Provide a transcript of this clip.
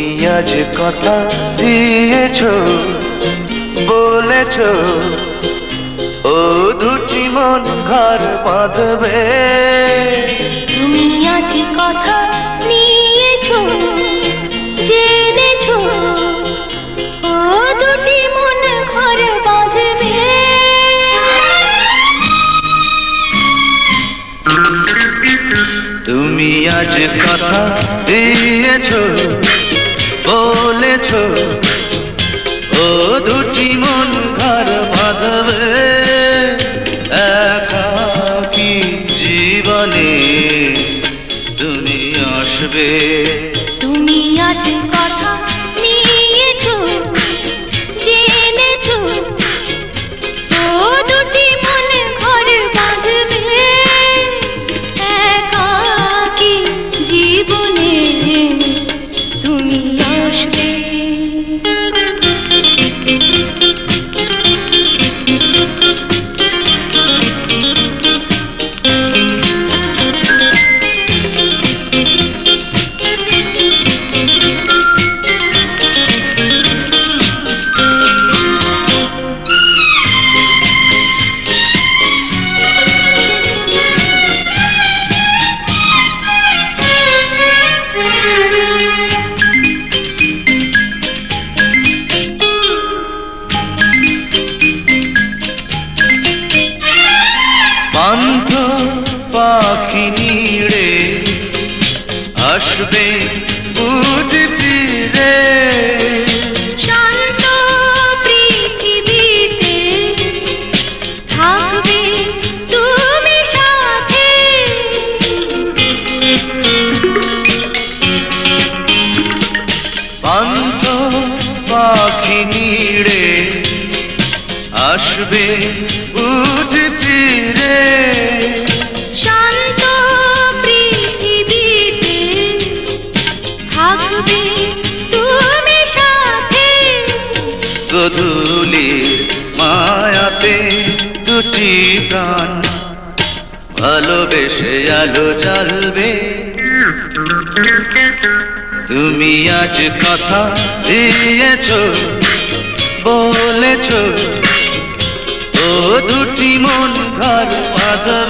তুমি আজ কথা দিয়েছ বলেছ ও দুটি মন ঘর বাঁধবে। তুমি আজ কথা নিয়েছো জেনেছো ও দুটি মন ঘর বাজবে তুমি আজ কথা দিয়েছ বলেছ ও দুটি মন ঘর বাঁধবে একাকি জীবনে তুমি আসবে? তুমি আজ পান্থ পাখি নিড়ে আসবে বুঝ ফিরে শান্ত পৃথিবীতে থাকবে তুমি সাথে। পান্থ পাখি নিড়ে আসবে বুঝ থাকবে তুমি সাথে দুটি প্রাণ ভালোবেসে আলো জ্বালবে। তুমি আজ কথা দিয়েছ, বলেছ, ও দুটি মন ঘর একা